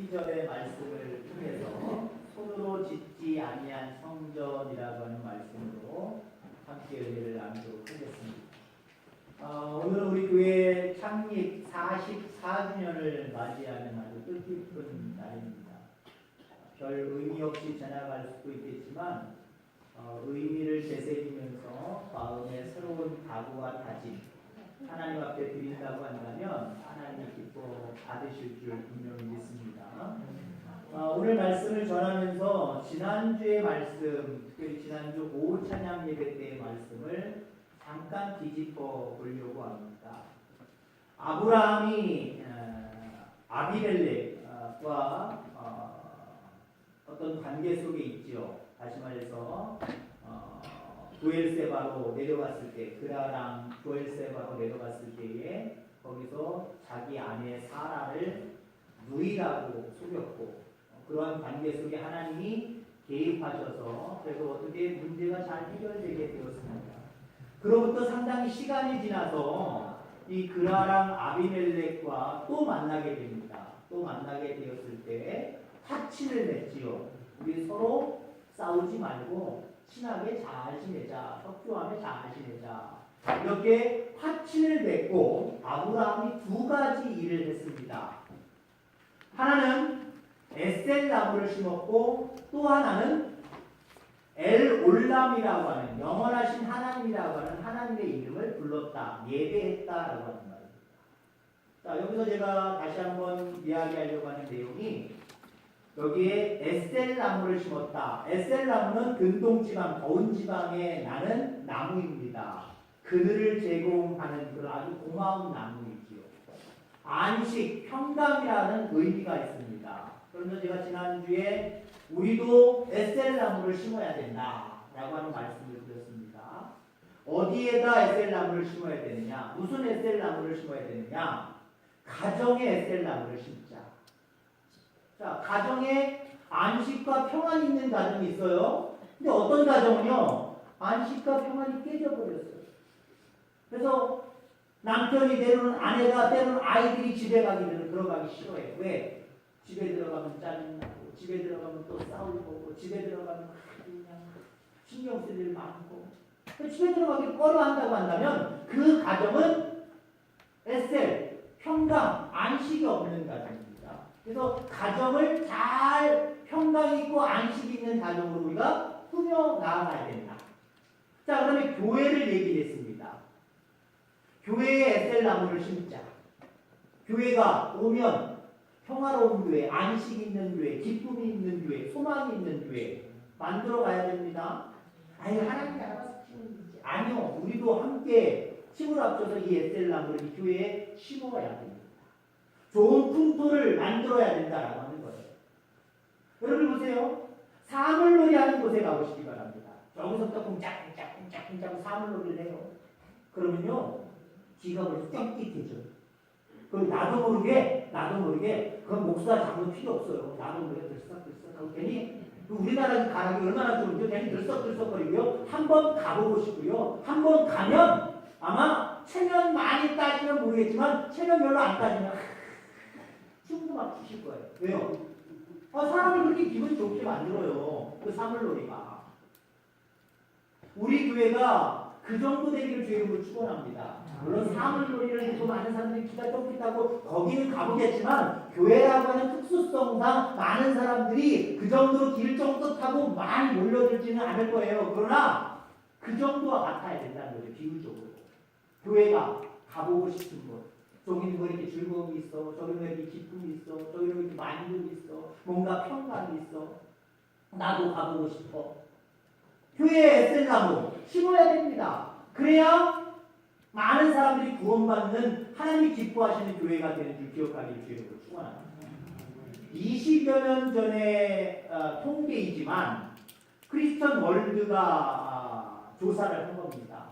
1절의 말씀을 통해서 손으로 짓지 아니한 성전이라고 하는 말씀으로 함께 은혜를 나누도록 하겠습니다. 어, 오늘 우리 교회 창립 44주년을 맞이하는 아주 뜻깊은 날입니다. 별 의미 없이 지나갈 수도 있겠지만 어, 의미를 되새기면서 마음의 새로운 각오와 다짐 하나님 앞에 드린다고 한다면 하나님이 기뻐 받으실 줄 분명히 믿습니다. 어, 오늘 말씀을 전하면서 지난주의 말씀, 특별히 지난주 오후 찬양 예배 때의 말씀을 잠깐 뒤집어 보려고 합니다. 아브라함이 어, 아비멜렉과 어, 어떤 관계 속에 있지요. 다시 말해서 어, 부엘세바로 내려갔을 때 그라랑 부엘세바로 내려갔을 때에 거기서 자기 아내 사라를 누이라고 속였고 어, 그러한 관계 속에 하나님이 개입하셔서 그래서 어떻게 문제가 잘 해결되게 되었습니다. 그로부터 상당히 시간이 지나서 이 그라랑 아비멜렉과 또 만나게 됩니다. 또 만나게 되었을 때 화친을 맺지요. 우리 서로 싸우지 말고 친하게 잘 지내자. 협조하며 잘 지내자. 이렇게 화친을 맺고 아브라함이 두 가지 일을 했습니다. 하나는 에셀 나무를 심었고 또 하나는 엘 올람이라고 하는 영원하신 하나님이라고 하는 하나님의 이름을 불렀다. 예배했다라고 하는 말입니다. 자, 여기서 제가 다시 한번 이야기하려고 하는 내용이 여기에 에셀 나무를 심었다. 에셀 나무는 근동 지방, 더운 지방에 나는 나무입니다. 그늘을 제공하는 그 아주 고마운 나무이지요. 안식, 평강이라는 의미가 있습니다. 그래서 제가 지난주에 우리도 에셀 나무를 심어야 된다 라고 하는 말씀을 드렸습니다. 어디에다 에셀 나무를 심어야 되느냐? 무슨 에셀 나무를 심어야 되느냐? 가정에 에셀 나무를 심자. 자, 가정에 안식과 평안이 있는 가정이 있어요. 근데 어떤 가정은요, 안식과 평안이 깨져버렸어요. 그래서 남편이 때로는 아내가 때로는 아이들이 집에 가기 전 들어가기 싫어해. 왜? 집에 들어가면 짜증나고, 집에 들어가면 또 싸울 거고, 집에 들어가면 그냥 신경 쓸 일 많고. 집에 들어가기 꺼려한다고 한다면 그 가정은 에셀, 평강, 안식이 없는 가정입니다. 그래서 가정을 잘 평강 있고 안식 있는 가정으로 우리가 꾸며 나아가야 된다. 자, 그 다음에 교회를 얘기했습니다. 교회에 에셀 나무를 심자. 교회가 오면 평화로운 교회, 안식 있는 교회, 기쁨이 있는 교회, 소망이 있는 교회 만들어 가야 됩니다. 아니 하나님이 알아서 키우는 거지. 아니요, 우리도 함께 힘을 합쳐서 이 에셀 나무를 이 교회에 심어야 됩니다. 좋은 풍토를 만들어야 된다라고 하는 거예요. 여러분 보세요. 사물놀이 하는 곳에 가보시기 바랍니다. 여기서부터 쿵짝쿵짝 쿵짝쿵짝 사물놀이를 해요. 그러면요, 벌써 땡깃해져. 그럼 나도 모르게, 나도 모르게, 그건 목사 장도 필요 없어요. 나도 모르게 들썩들썩 하고 괜히 그 우리나라 가락이 얼마나 좋은지 괜히 들썩들썩거리고요. 한번 가보고 싶고요. 한 번 가면 아마 체면 많이 따지면 모르겠지만 체면 별로 안 따지면 춤도 막 추실 거예요. 왜요? 아, 사람을 그렇게 기분 좋게 만들어요. 그 사물놀이가. 우리 교회가 그 정도 되기를 주의 이름으로 축원합니다. 물론 사물놀이를 해도 많은 사람들이 기가 쫓기다고 거기는 가보겠지만 교회라고 하는 특수성상 많은 사람들이 그 정도로 길 정도 타고 많이 몰려들지는 않을 거예요. 그러나 그 정도와 같아야 된다는 거죠. 비율적으로. 교회가 가보고 싶은 곳. 저기는 뭐 이렇게 즐거움이 있어. 저기는 뭐 이렇게 기쁨이 있어. 저기는 뭐 이렇게 만족이 있어. 뭔가 평강이 있어. 나도 가보고 싶어. 교회에 에셀나무 심어야 됩니다. 그래야 많은 사람들이 구원받는 하나님이 기뻐하시는 교회가 되는 줄 기억하기를 주의로 축원합니다. 20여 년 전의 어, 통계이지만 크리스천 월드가 아, 조사를 한 겁니다.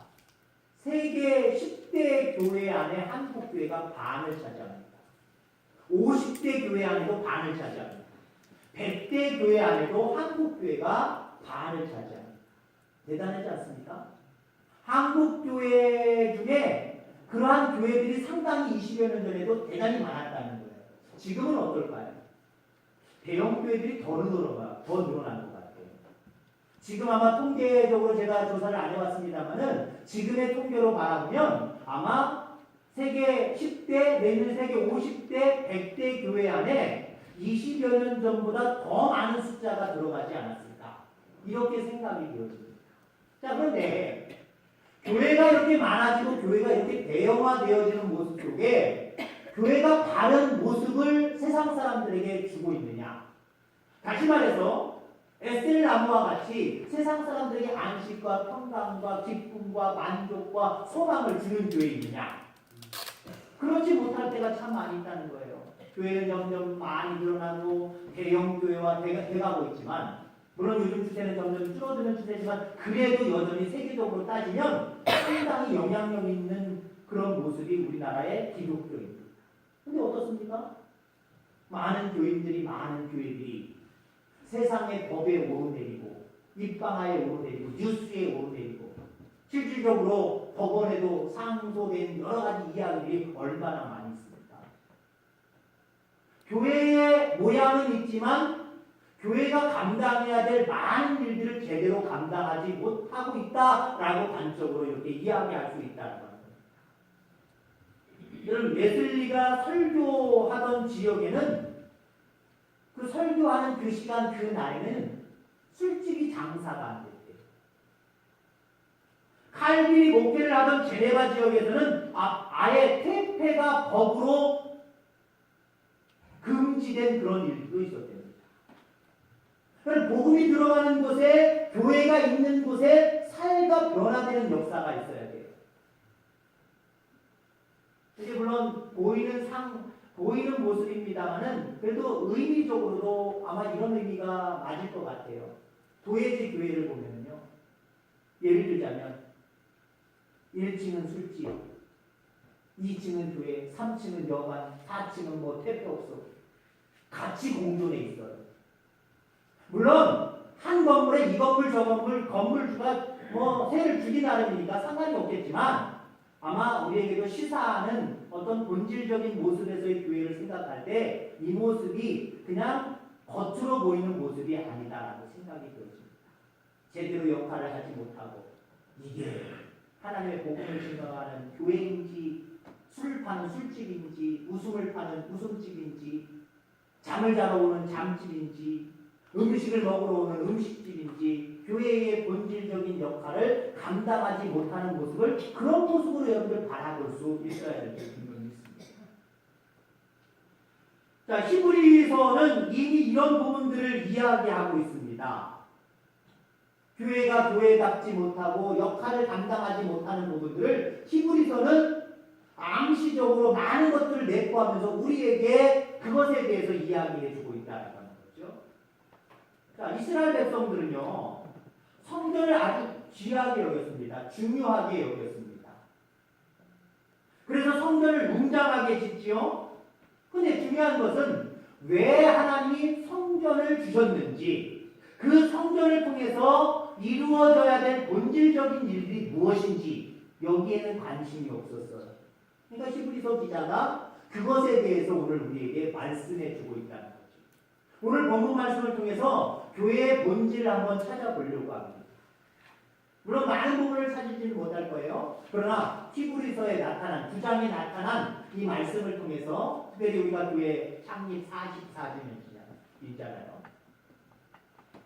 세계 10대 교회 안에 한국 교회가 반을 차지합니다. 50대 교회 안에도 반을 차지합니다. 100대 교회 안에도 한국 교회가 반을 차지합니다. 대단하지 않습니까? 한국 교회 중에 그러한 교회들이 상당히 20여 년 전에도 대단히 많았다는 거예요. 지금은 어떨까요? 대형 교회들이 더 늘어나 더것 같아요. 지금 아마 통계적으로 제가 조사를 안 해봤습니다만은 지금의 통계로 바라보면 아마 세계 10대 내년 세계 50대 100대 교회 안에 20여 년 전보다 더 많은 숫자가 들어가지 않았을까 이렇게 생각이 되어집니다. 자 그런데 교회가 이렇게 많아지고 교회가 이렇게 대형화되어지는 모습 속에 교회가 바른 모습을 세상 사람들에게 주고 있느냐? 다시 말해서 에스텔 나무와 같이 세상 사람들에게 안식과 평강과 기쁨과 만족과 소망을 주는 교회 있느냐? 그렇지 못할 때가 참 많이 있다는 거예요. 교회는 점점 많이 늘어나고 대형 교회와 돼- 돼가고 있지만 물론 요즘 추세는 점점 줄어드는 추세지만 그래도 여전히 세계적으로 따지면 상당히 영향력 있는 그런 모습이 우리나라의 기독교입니다. 근데 어떻습니까? 많은 교인들이 많은 교회들이 세상의 법에 오르내리고 입방아에 오르내리고 뉴스에 오르내리고 실질적으로 법원에도 상소된 여러 가지 이야기들이 얼마나 많이 있습니까? 교회의 모양은 있지만 교회가 감당해야 될 많은 일들을 제대로 감당하지 못하고 있다라고 단적으로 이렇게 이야기할 수 있다는 겁니다. 여러분 웨슬리가 설교하던 지역에는 그 설교하는 그 시간 그 날에는 술집이 장사가 안 됐대요. 칼빈이 목회를 하던 제네바 지역에서는 아, 아예 퇴폐가 법으로 금지된 그런 일도 있었답니다. 복음이 들어가는 곳에 교회가 있는 곳에 사회가 변화되는 역사가 있어야 돼요. 이게 물론 보이는 상 보이는 모습입니다만은 그래도 의미적으로도 아마 이런 의미가 맞을 것 같아요. 도예지 교회를 보면요. 예를 들자면 1층은 술집, 2층은 교회, 3층은 여관, 4층은 뭐 퇴폐업소 같이 공존해 있어요. 물론 한 건물에 이 건물 저 건물 건물주가 뭐 세를 주기 나름이니까 상관이 없겠지만 아마 우리에게도 시사하는 어떤 본질적인 모습에서의 교회를 생각할 때 이 모습이 그냥 겉으로 보이는 모습이 아니다라고 생각이 들어집니다. 제대로 역할을 하지 못하고 이게 하나님의 복음을 증거하는 교회인지 술 파는 술집인지 웃음을 파는 웃음집인지 잠을 자러 오는 잠집인지 음식을 먹으러 오는 음식집인지 교회의 본질적인 역할을 감당하지 못하는 모습을 그런 모습으로 여러분들 바라볼 수 있어야 있습니다. 자, 히브리서는 이미 이런 부분들을 이야기하고 있습니다. 교회가 교회답지 못하고 역할을 감당하지 못하는 부분들을 히브리서는 암시적으로 많은 것들을 내포하면서 우리에게 그것에 대해서 이야기해주고 있다는 거죠. 자, 이스라엘 백성들은요, 성전을 아주 귀하게 여겼습니다. 중요하게 여겼습니다. 그래서 성전을 웅장하게 짓지요. 근데 중요한 것은 왜 하나님이 성전을 주셨는지, 그 성전을 통해서 이루어져야 될 본질적인 일들이 무엇인지, 여기에는 관심이 없었어요. 그러니까 히브리서 기자가 그것에 대해서 오늘 우리에게 말씀해 주고 있다는 거죠. 오늘 본문 말씀을 통해서 교회의 본질을 한번 찾아보려고 합니다. 물론 많은 부분을 찾지는 못할 거예요. 그러나 히브리서에 나타난 두 장에 나타난 이 말씀을 통해서 특별히 우리가 교회 창립 44주년 있잖아요.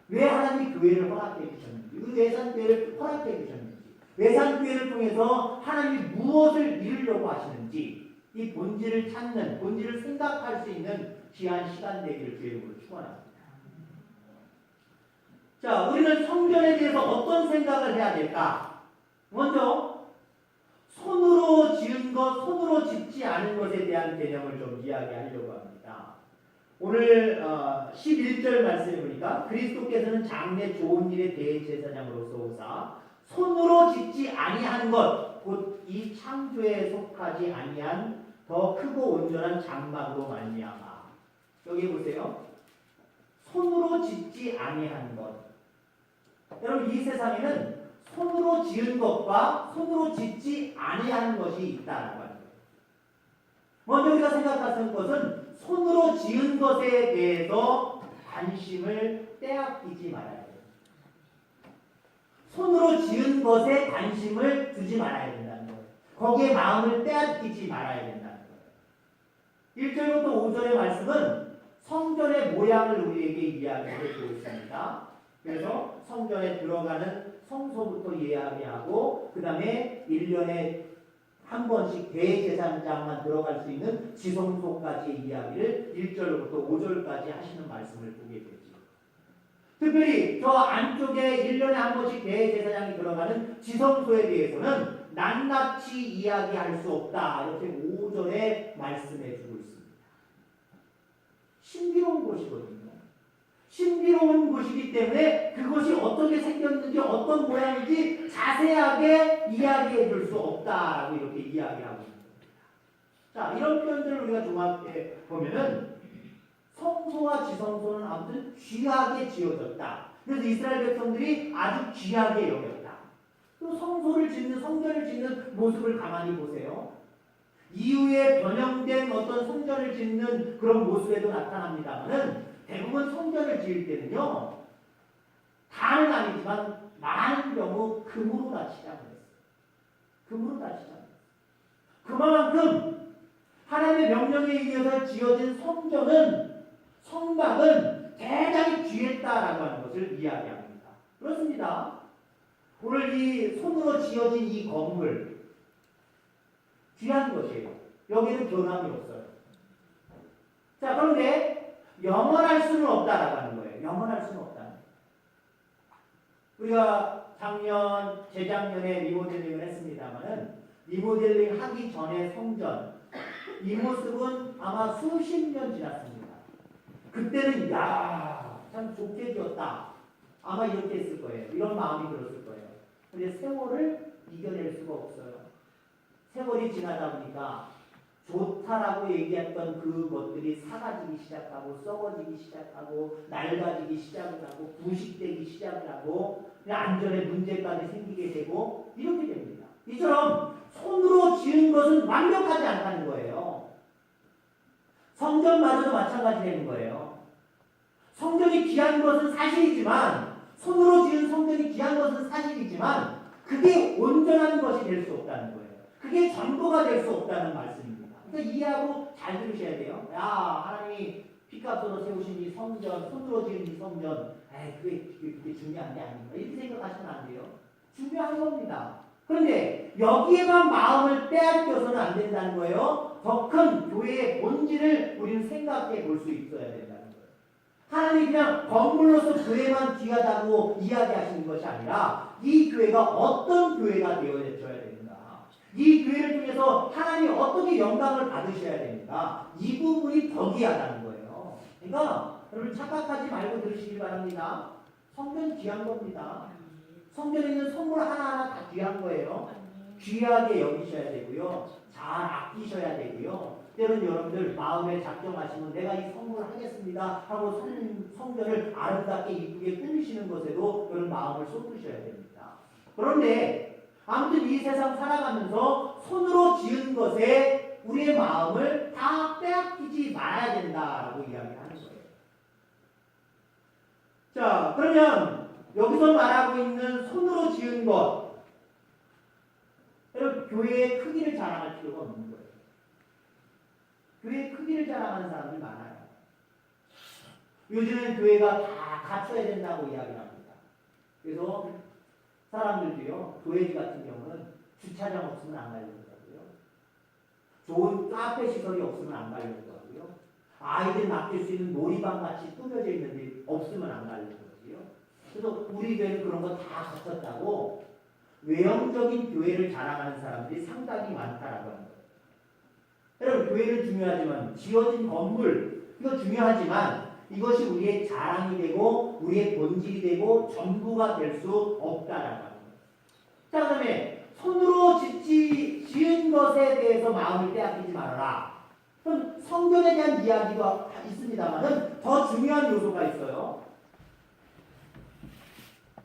왜 하나님이 교회를 허락해 주셨는지, 그 외산교회를 허락해 주셨는지, 외산교회를 통해서 하나님이 무엇을 이루려고 하시는지 이 본질을 찾는, 본질을 생각할 수 있는 귀한 시간 되기를 주님으로 축원합니다. 자, 우리는 성전에 대해서 어떤 생각을 해야 될까? 먼저 손으로 지은 것, 손으로 짓지 않은 것에 대한 개념을 좀 이야기하려고 합니다. 오늘 어, 11절 말씀해 보니까 그리스도께서는 장래 좋은 일의 대제사장으로서 오사 손으로 짓지 아니한 것, 곧 이 창조에 속하지 아니한 더 크고 온전한 장막으로 말미암아. 여기 보세요. 손으로 짓지 아니한 것. 여러분 이 세상에는 손으로 지은 것과 손으로 짓지 아니한 것이 있다는 거예요. 먼저 우리가 생각하는 것은 손으로 지은 것에 대해서 관심을 빼앗기지 말아야 돼요. 손으로 지은 것에 관심을 두지 말아야 된다는 거예요. 거기에 마음을 빼앗기지 말아야 된다는 거예요. 1절부터 5절의 말씀은 성전의 모양을 우리에게 이야기해 주고 있습니다. 그래서 성전에 들어가는 성소부터 이야기하고 그 다음에 1년에 한 번씩 대제사장만 들어갈 수 있는 지성소까지의 이야기를 1절부터 5절까지 하시는 말씀을 보게 되죠. 특별히 저 안쪽에 1년에 한 번씩 대제사장이 들어가는 지성소에 대해서는 낱낱이 이야기할 수 없다. 이렇게 5절에 말씀해 주고 있습니다. 신비로운 곳이거든요. 신비로운 곳이기 때문에 그것이 어떻게 생겼는지 어떤 모양인지 자세하게 이야기해 줄 수 없다라고 이렇게 이야기하고 있는 겁니다. 자, 이런 표현들을 우리가 종합해 보면은 성소와 지성소는 아무튼 귀하게 지어졌다. 그래서 이스라엘 백성들이 아주 귀하게 여겼다. 또 성소를 짓는 성전을 짓는 모습을 가만히 보세요. 이후에 변형된 어떤 성전을 짓는 그런 모습에도 나타납니다만은 대부분 성전을 지을 때는요 다는 아니지만 많은 경우 금으로 다 치장을 했어요. 금으로 다 치장을 했어요. 그만큼 하나님의 명령에 의해서 지어진 성전은 성막은 대단히 귀했다라고 하는 것을 이야기합니다. 그렇습니다. 오늘 이 손으로 지어진 이 건물 귀한 것이에요. 여기는 변함이 없어요. 자, 그런데 영원할 수는 없다라고 하는 거예요. 영원할 수는 없다. 우리가 작년, 재작년에 리모델링을 했습니다만은 리모델링 하기 전에 성전 이 모습은 아마 수십 년 지났습니다. 그때는 야, 참 좋게 지었다. 아마 이렇게 했을 거예요. 이런 마음이 들었을 거예요. 근데 세월을 이겨낼 수가 없어요. 세월이 지나다 보니까 좋다라고 얘기했던 그것들이 사가지기 시작하고 썩어지기 시작하고 낡아지기 시작을 하고 부식되기 시작을 하고 안전에 문제까지 생기게 되고 이렇게 됩니다. 이처럼 손으로 지은 것은 완벽하지 않다는 거예요. 성전마저도 마찬가지 되는 거예요. 성전이 귀한 것은 사실이지만 손으로 지은 성전이 귀한 것은 사실이지만 그게 온전한 것이 될 수 없다는 거예요. 그게 전부가 될 수 없다는 말씀입니다. 그러니까 이해하고 잘 들으셔야 돼요. 야, 하나님이 피값으로 세우신 이 성전, 손으로 지은 이 성전, 에이, 그게, 그게, 중요한 게 아닙니다. 이렇게 생각하시면 안 돼요. 중요한 겁니다. 그런데 여기에만 마음을 빼앗겨서는 안 된다는 거예요. 더 큰 교회의 본질을 우리는 생각해 볼 수 있어야 된다는 거예요. 하나님이 그냥 건물로서 교회만 귀하다고 이야기하시는 것이 아니라 이 교회가 어떤 교회가 되어져야 됩니다. 이 교회를 통해서 하나님이 어떻게 영광을 받으셔야 됩니다. 이 부분이 더 귀하다는 거예요. 그러니까 여러분 착각하지 말고 들으시기 바랍니다. 성전 귀한 겁니다. 성전에 있는 선물 하나하나 다 귀한 거예요. 귀하게 여기셔야 되고요. 잘 아끼셔야 되고요. 때론 여러분들 마음에 작정하시면 내가 이 선물을 하겠습니다 하고 성, 성전을 아름답게 이쁘게 꾸미시는 것에도 그런 마음을 쏟으셔야 됩니다. 그런데 아무튼 이 세상 살아가면서 손으로 지은 것에 우리의 마음을 다 빼앗기지 말아야 된다라고 이야기하는 거예요. 자, 그러면 여기서 말하고 있는 손으로 지은 것, 여러분 교회의 크기를 자랑할 필요가 없는 거예요. 교회의 크기를 자랑하는 사람들이 많아요. 요즘엔 교회가 다 갖춰야 된다고 이야기합니다. 그래서 사람들도요, 교회지 같은 경우는 주차장 없으면 안 가려고 하고요. 좋은 카페 시설이 없으면 안 가려고 하고요. 아이들 맡길 수 있는 놀이방 같이 꾸며져 있는데 없으면 안 가려고 하고요. 그래서 우리 교회는 그런 거 다 갖췄다고 외형적인 교회를 자랑하는 사람들이 상당히 많다라고 하는 거예요. 여러분, 교회는 중요하지만 지어진 건물, 이거 중요하지만 이것이 우리의 자랑이 되고 우리의 본질이 되고 전부가 될수 하는 거예요. 자, 그 다음에 손으로 짓지, 지은 것에 대해서 마음을 빼앗기지 말아라. 그럼 성전에 대한 이야기가 있습니다만은 더 중요한 요소가 있어요.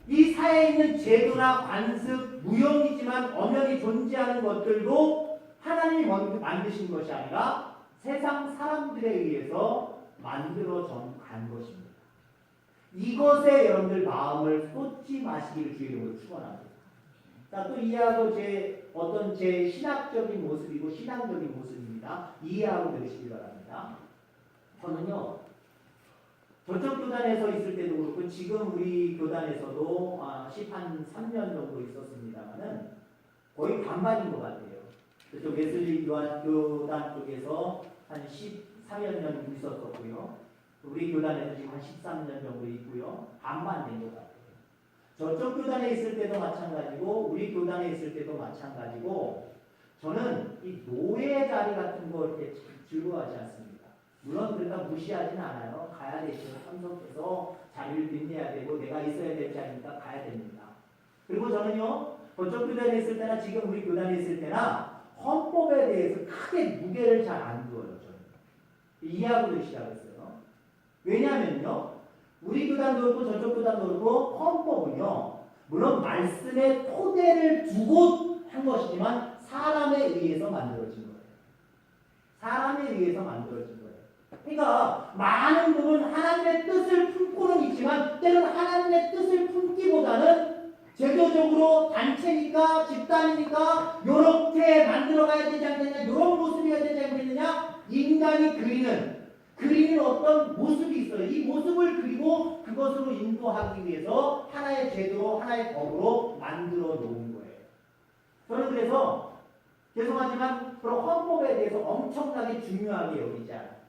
이 사회에 있는 제도나 관습, 무형이지만 엄연히 존재하는 것들도 하나님이 만드신 것이 아니라 세상 사람들에 의해서 만들어져 간 것입니다. 이것에 여러분들 마음을 쏟지 마시기를 주의 이름으로 축원합니다. 자, 또 이해하고 제 어떤 제 신학적인 모습이고 신앙적인 모습입니다. 이해하고 들으시기 바랍니다. 저는요, 저쪽 교단에서 있을 때도 그렇고 지금 우리 교단에서도 아, 10한 3년 정도 있었습니다만은 거의 반반인 것 같아요. 그쪽 웨슬리 교단, 쪽에서 한 14여 년 있었었고요. 우리 교단에서 지금 한 13년 정도 있고요. 반반 된것 같아요. 저쪽 교단에 있을 때도 마찬가지고 우리 교단에 있을 때도 마찬가지고 저는 이 노예 자리 같은 거 이렇게 참 즐거워하지 않습니다. 물론 그러니까 무시하지는 않아요. 가야 되죠. 참석해서 자리를 빛내야 되고 내가 있어야 될 자리니까 가야 됩니다. 그리고 저는요. 저쪽 교단에 있을 때나 지금 우리 교단에 있을 때나 헌법에 대해서 크게 무게를 잘 안. 이해하고 시작했어요. 왜냐하면요. 우리 교단도 그렇고 저쪽 교단도 그렇고 헌법은요. 물론 말씀의 토대를 두고 한 것이지만 사람에 의해서 만들어진 거예요. 사람에 의해서 만들어진 거예요. 그러니까 많은 부분 하나님의 뜻을 품고는 있지만 때로는 하나님의 뜻을 품기보다는 제도적으로 단체니까 집단이니까 요렇게 만들어가야 되지 않겠냐 요런 모습이 되지 않겠느냐 인간이 그리는 그리는 어떤 모습이 있어요. 이 모습을 그리고 그것으로 인도하기 위해서 하나의 제도로 하나의 법으로 만들어 놓은 거예요. 저는 그래서 죄송하지만 그런 헌법에 대해서 엄청나게 중요하게 여기지 않아요.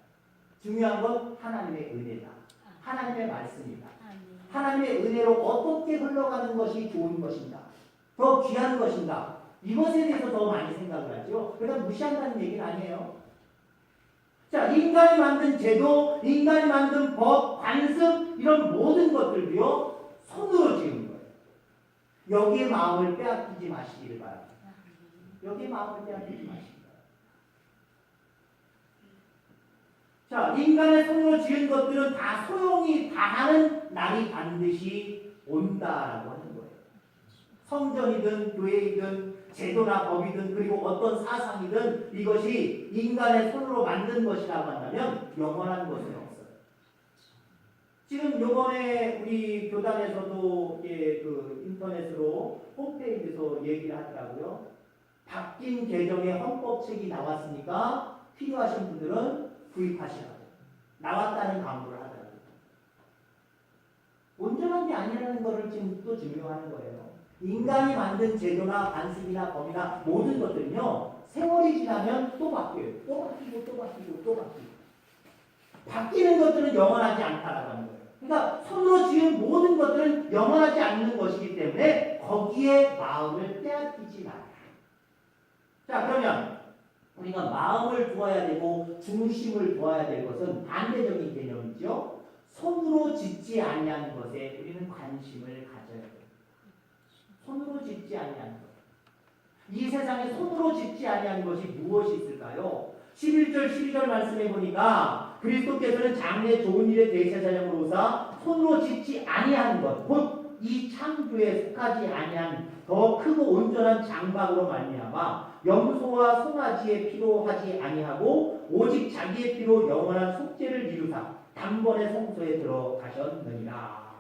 중요한 건 하나님의 은혜다. 하나님의 말씀이다. 하나님의 은혜로 어떻게 흘러가는 것이 좋은 것인가? 더 귀한 것인가? 이것에 대해서 더 많이 생각을 하죠. 그러니까 무시한다는 얘기는 아니에요. 자, 인간이 만든 제도, 인간이 만든 법, 관습, 이런 모든 것들도요, 손으로 지은 거예요. 여기에 마음을 빼앗기지 마시기를 바랍니다. 여기에 마음을 빼앗기지 마시기 바랍니다. 자, 인간의 손으로 지은 것들은 다 소용이 다하는 날이 반드시 온다라고 하는 거예요. 성전이든 교회이든 제도나 법이든 그리고 어떤 사상이든 이것이 인간의 손으로 만든 것이라고 한다면 영원한 것은 없어요. 지금 요번에 우리 교단에서도 예, 그 인터넷으로 홈페이지에서 얘기를 하더라고요. 바뀐 개정의 헌법책이 나왔으니까 필요하신 분들은 구입하시라고 나왔다는 광고를 하더라고요. 온전한 게 아니라는 것을 지금 또 증명하는 거예요. 인간이 만든 제도나 관습이나 법이나 모든 것들은요 세월이 지나면 또 바뀌어요. 또 바뀌고 또 바뀌고 또 바뀌고 바뀌는 것들은 영원하지 않다라고 하는 거예요. 그러니까 손으로 지은 모든 것들은 영원하지 않는 것이기 때문에 거기에 마음을 빼앗기지 말아요. 자 그러면 우리가 마음을 두어야 되고 중심을 두어야 될 것은 반대적인 개념이죠. 손으로 짓지 아니하는 것에 우리는 관심을 가져야 돼요. 손으로 짓지 아니하는 것. 이 세상에 손으로 짓지 아니하는 것이 무엇이 있을까요? 11절 12절 말씀해 보니까 그리스도께서는 장래 좋은 일의 대제사장으로서 손으로 짓지 아니하는 것, 곧 이 창조에 속하지 아니한 더 크고 온전한 장막으로 말미암아 염소와 송아지의 피로 하지 아니하고 오직 자기의 피로 영원한 속죄를 이루사 단번에 성소에 들어가셨느니라.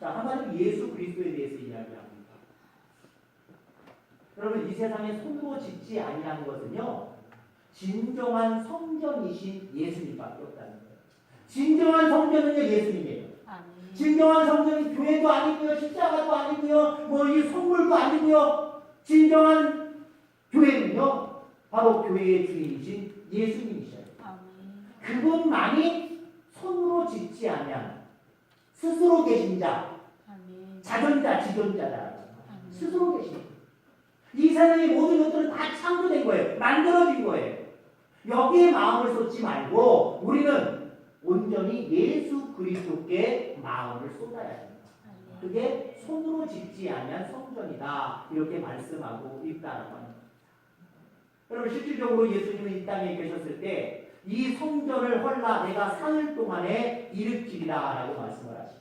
자, 한마디로 예수 그리스도에 대해서 이야기합니다. 여러분 이 세상에 손으로 짓지 아니한 것은요 진정한 성전이신 예수님밖에 없다는 거예요. 진정한 성전은요 예수님이에요. 진정한 성전이 교회도 아니고요, 십자가도 아니고요, 뭐 이 선물도 아니고요. 진정한 교회는요 바로 교회의 주인이신 예수님이셔요. 그분만이 손으로 짓지 아니한 스스로 계신 자, 자존자, 지존자다. 스스로 계신 분. 이 세상의 모든 것들은 다 창조된 거예요. 만들어진 거예요. 여기에 마음을 쏟지 말고 우리는 온전히 예수 그리스도께 마음을 쏟아야 됩니다. 그게 손으로 짓지 아니한 성전이다. 이렇게 말씀하고 있다라고 합니다. 여러분 실질적으로 예수님은 이 땅에 계셨을 때 이 성전을 헐라 내가 사흘 동안에 일으키리라 라고 말씀을 하시죠.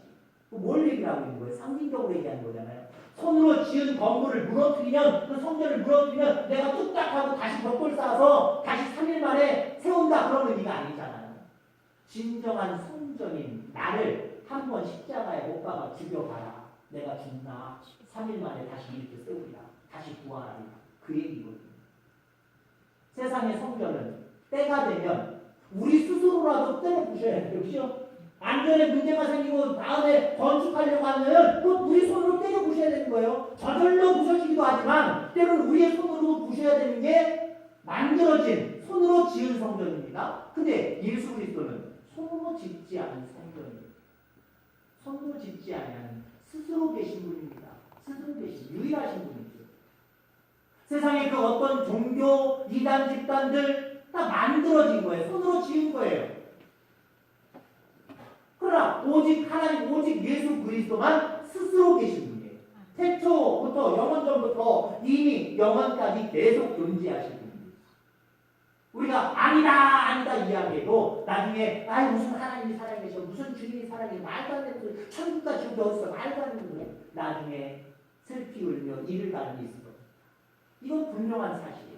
뭘 얘기하고 있는 거예요? 상징적으로 얘기하는 거잖아요. 손으로 지은 건물을 무너뜨리면 그 성전을 무너뜨리면 내가 뚝딱 하고 다시 벽돌 쌓아서 다시 3일 만에 세운다 그런 의미가 아니잖아요. 진정한 성전인 나를 한 번 십자가에 못 박아 죽여봐라. 내가 죽나 3일 만에 다시 이렇게 세우리라. 다시 구하리라. 그 얘기거든요. 세상의 성전은 때가 되면 우리 스스로라도 때려 부셔야 돼요. 그죠? 안전에 문제가 생기고 다음에 건축하려고 하면 그 우리 손으로 때려 부셔야 되는 거예요. 저절로 부서지기도 하지만 때로는 우리의 손으로 부셔야 되는 게 만들어진 손으로 지은 성전입니다. 근데 예수 그리스도는 손으로 짓지 않은 성전입니다. 손으로 짓지 않은 스스로 계신 분입니다. 스스로 계신 유일하신 분이죠. 세상에 그 어떤 종교 이단 집단들 다 만들어진 거예요. 손으로 지은 거예요. 그러나 오직 하나님 오직 예수 그리스도만 스스로 계신 분이에요. 태초부터 영원전부터 이미 영원까지 계속 존재하신 분입니다. 우리가 아니다 아니다 이야기해도 나중에 아 무슨 하나님이 살아계셔 무슨 주님이 살아계셔 말도 안 되는 소리 천국과 지옥이 어딨어 말도 안 되는 소리 나중에 슬피 울며 이를 가는 게 있을. 이건 분명한 사실이에요.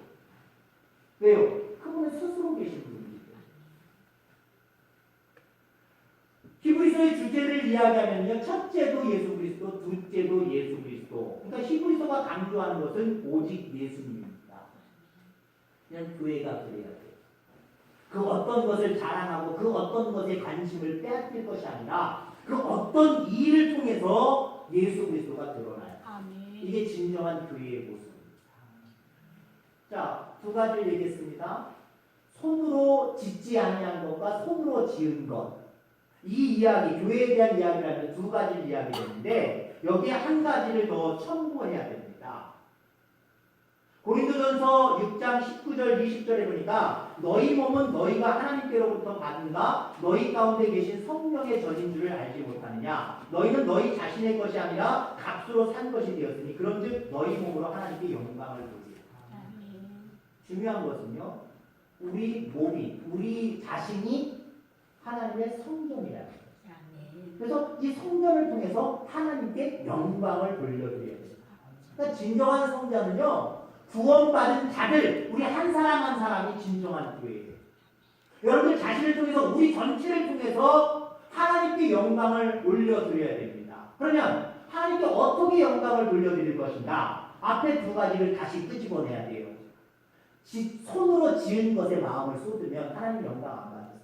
왜요? 그분은 스스로 계신 분입니다. 히브리서의 주제를 이야기하면요. 첫째도 예수 그리스도, 둘째도 예수 그리스도. 그러니까 히브리서가 강조하는 것은 오직 예수님입니다. 그냥 교회가 그래야 돼요. 그 어떤 것을 자랑하고 그 어떤 것에 관심을 빼앗길 것이 아니라 그 어떤 일을 통해서 예수 그리스도가 드러나요. 아멘. 이게 진정한 교회의 모습입니다. 자, 두 가지를 얘기했습니다. 손으로 짓지 아니한 것과 손으로 지은 것. 이 이야기, 교회에 대한 이야기를 하면 두 가지를 이야기했는데 여기에 한 가지를 더 첨부해야 됩니다. 고린도전서 6장 19절 20절에 보니까 너희 몸은 너희가 하나님께로부터 받은가 너희 가운데 계신 성령의 전인 줄을 알지 못하느냐 너희는 너희 자신의 것이 아니라 값으로 산 것이 되었으니 그런즉 너희 몸으로 하나님께 영광을 돌리라. 중요한 것은요. 우리 몸이 우리 자신이 하나님의 성전이라는 거예요. 그래서 이 성전을 통해서 하나님께 영광을 돌려드려야 돼요. 그러니까 진정한 성전은요. 구원받은 자들, 우리 한 사람 한 사람이 진정한 교회예요. 여러분들 자신을 통해서 우리 전체를 통해서 하나님께 영광을 올려드려야 됩니다. 그러면 하나님께 어떻게 영광을 돌려드릴 것인가? 앞에 두 가지를 다시 끄집어내야 돼요. 지- 손으로 지은 것에 마음을 쏟으면 하나님 영광 안 받으세요.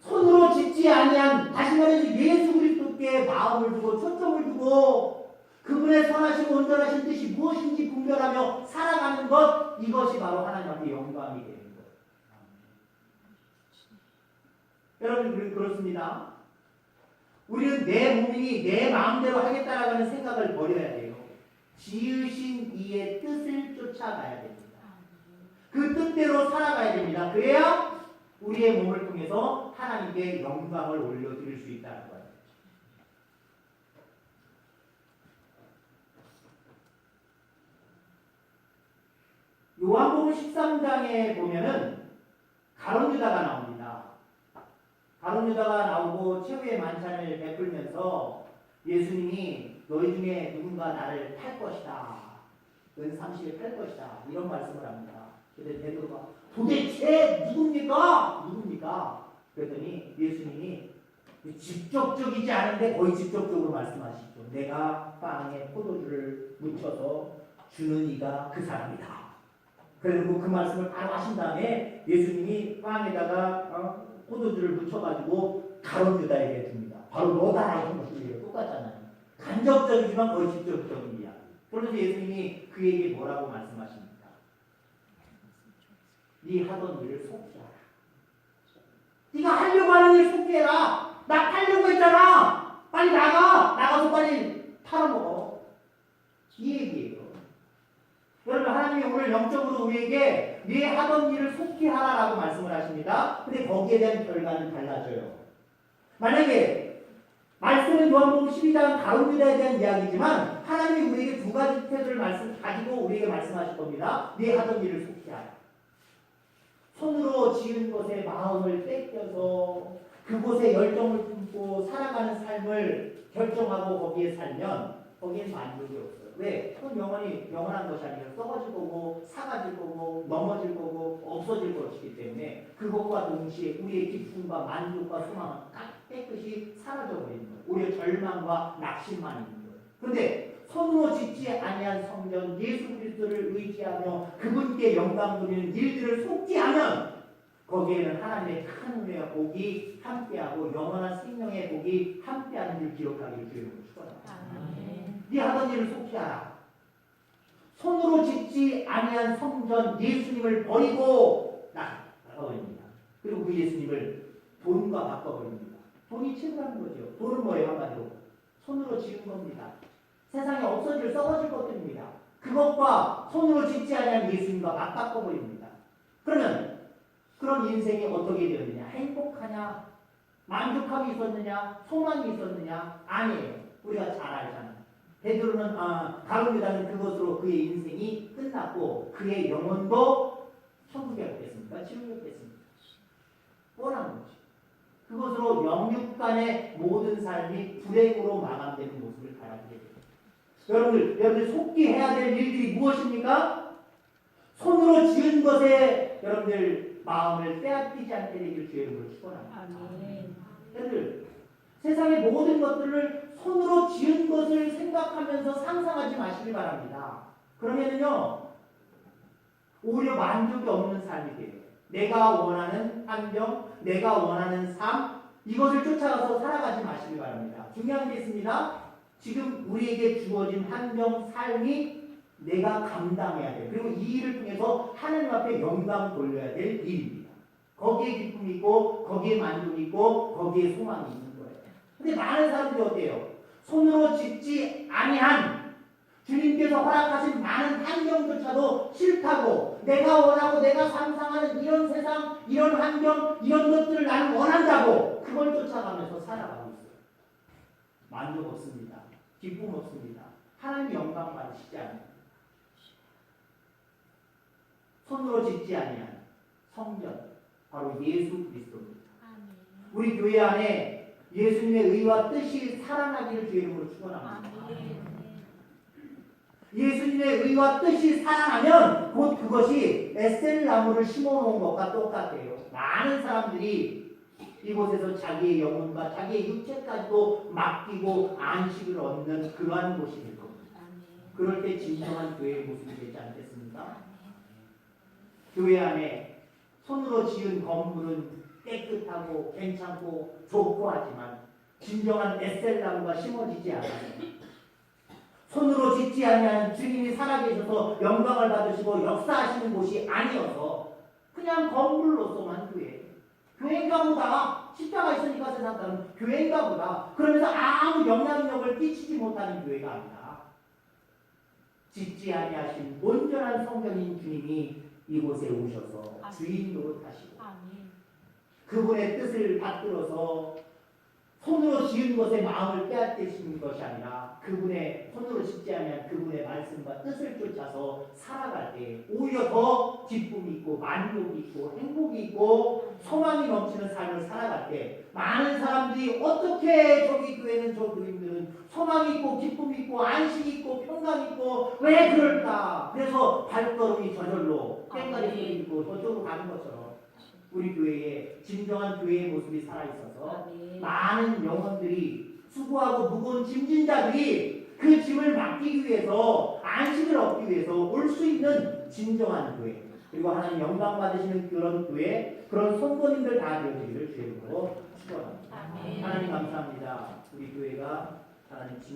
손으로 짓지 아니한 다시 말해서 예수 그리스도께 마음을 두고 초점을 두고 그분의 선하시고 온전하신 뜻이 무엇인지 분별하며 살아가는 것 이것이 바로 하나님 앞에 영광이 되는 거예요. 여러분 그- 그렇습니다. 우리는 내 몸이 내 마음대로 하겠다라고 하는 생각을 버려야 돼요. 지으신 이의 뜻을 쫓아가야 됩니다. 그 뜻대로 살아가야 됩니다. 그래야 우리의 몸을 통해서 하나님께 영광을 올려드릴 수 있다는 거예요. 요한복음 13장에 보면은 가론 유다가 나옵니다. 가론 유다가 나오고 최후의 만찬을 베풀면서 예수님이 너희 중에 누군가 나를 팔 것이다. 은 30에 팔 것이다. 이런 말씀을 합니다. 근데 베드로가 도대체 누굽니까? 누굽니까? 그랬더니 예수님이 직접적이지 않은데 거의 직접적으로 말씀하시죠. 내가 빵에 포도주를 묻혀서 주는 이가 그 사람이다. 그리고 그 말씀을 바로 하신 다음에 예수님이 빵에다가 어, 포도주를 묻혀가지고 가론 유다에게 줍니다. 바로 너다 이런 것들이 똑같잖아요. 간접적이지만 거의 직접적인 이야기. 그러면서 예수님이 그에게 뭐라고 말씀하십니까? 네 하던 일을 속히하라. 네가 하려고 하는 일 속히해라. 나 팔려고 했잖아. 빨리 나가. 나가서 빨리 팔아먹어. 이 얘기예요. 여러분 하나님이 오늘 영적으로 우리에게 네 하던 일을 속히 하라라고 말씀을 하십니다. 근데 거기에 대한 결과는 달라져요. 만약에 말씀은 요한복음 12장 가론 유다에 대한 이야기지만 하나님이 우리에게 두 가지 태도를 말씀 가지고 우리에게 말씀하실 겁니다. 네 하던 일을 속히 하라. 손으로 지은 것에 마음을 뺏겨서 그곳에 열정을 품고 살아가는 삶을 결정하고 거기에 살면 거기엔 만족이 없어요. 왜? 그건 영원히 영원한 것이 아니라 썩어질 거고 사가질 거고 넘어질 거고 없어질 것이기 때문에 그것과 동시에 우리의 기쁨과 만족과 소망은 딱 깨끗이 사라져 버리는 거예요. 오히려 절망과 낙심만 있는 거예요. 그런데 손으로 짓지 아니한 성전 예수 그리스도를 의지하며 그분께 영광 돌리는 일들을 속지 않으면 거기에는 하나님의 큰 은혜와 복이 함께하고 영원한 생명의 복이 함께하는 줄 기록하기를 주님을 축원합니다. 아멘. 네 하던 일을 속지 않아. 손으로 짓지 아니한 성전 예수님을 버리고 나- 나가버립니다. 그리고 그 예수님을 돈과 바꿔버립니다. 돈이 최고라는 거죠. 돈은 뭐예요 한마디로? 손으로 지은 겁니다. 세상에 없어질 썩어질 것들입니다. 그것과 손으로 짓지 아니한 예수님과 맞바꿔 버립니다. 그러면 그런 인생이 어떻게 되었느냐? 행복하냐? 만족함이 있었느냐? 소망이 있었느냐? 아니에요. 우리가 잘 알잖아요. 베드로는 아, 가룟유다는 그것으로 그의 인생이 끝났고 그의 영혼도 천국에 갔겠습니까? 지옥에 갔겠습니까? 뻔한 거지. 그것으로 영육간의 모든 삶이 불행으로 마감되는 모습을. 여러분들, 여러분들 속기 해야 될 일들이 무엇입니까? 손으로 지은 것에 여러분들 마음을 빼앗기지 않게 되길 주의 이름으로 축원합니다. 여러분들 세상의 모든 것들을 손으로 지은 것을 생각하면서 상상하지 마시기 바랍니다. 그러면은요 오히려 만족이 없는 삶이 돼요. 내가 원하는 환경, 내가 원하는 삶 이것을 쫓아가서 살아가지 마시기 바랍니다. 중요한 게 있습니다. 지금 우리에게 주어진 환경, 삶이 내가 감당해야 돼요. 그리고 이 일을 통해서 하나님 앞에 영광 돌려야 될 일입니다. 거기에 기쁨이 있고 거기에 만족이 있고 거기에 소망이 있는 거예요. 근데 많은 사람들이 어때요? 손으로 짓지 아니한 주님께서 허락하신 많은 환경조차도 싫다고 내가 원하고 내가 상상하는 이런 세상, 이런 환경, 이런 것들을 나는 원한다고 그걸 쫓아가면서 살아가고 있어요. 만족 없습니다. 기쁨 없습니다. 하나님 영광 받으시지 않아요. 손으로 짓지 아니한 성전 바로 예수 그리스도입니다. 우리 교회 안에 예수님의 의와 뜻이 살아나기를 주의 이름으로 축원합니다. 예수님의 의와 뜻이 살아나면 곧 그것이 에셀 나무를 심어놓은 것과 똑같아요. 많은 사람들이 이곳에서 자기의 영혼과 자기의 육체까지도 맡기고 안식을 얻는 그러한 곳이 될 겁니다. 그럴 때 진정한 교회의 모습이 되지 않겠습니까? 교회 안에 손으로 지은 건물은 깨끗하고 괜찮고 좋고 하지만 진정한 에셀나무가 심어지지 않아요. 손으로 짓지 아니한 주님이 살아계셔서 영광을 받으시고 역사하시는 곳이 아니어서 그냥 건물로서만 교회. 교회인가 보다. 십자가 있으니까 세상 사람 교회인가 보다. 그러면서 아무 영향력을 끼치지 못하는 교회가 아니다. 짓지 아니하신 온전한 성령인 주님이 이곳에 오셔서 아멘. 주인 노릇하시고 아멘. 그분의 뜻을 받들어서 손으로 지은 것에 마음을 빼앗기시는 것이 아니라 그분의 손으로 짓지 아니한 그분의 말씀과 뜻을 쫓아서 살아갈 때 오히려 더 기쁨이 있고 만족이 있고 행복이 있고 소망이 넘치는 삶을 살아갈 때 많은 사람들이 어떻게 저기 교회는 저 교인들은 소망이 있고 기쁨이 있고 안식이 있고 평강 있고 왜 그럴까 그래서 발걸음이 저절로 뺑가리 소리 있고 저쪽으로 가는 것처럼 우리 교회에 진정한 교회의 모습이 살아있어서. 많은 영혼들이 수고하고 무거운 짐진 자들이 그 짐을 맡기기 위해서 안식을 얻기 위해서 올 수 있는 진정한 교회 그리고 하나님 영광 받으시는 그런 교회 그런 성도님들 다 되어지기를 주님으로 축원합니다. 하나님 감사합니다. 우리 교회가 하나님 진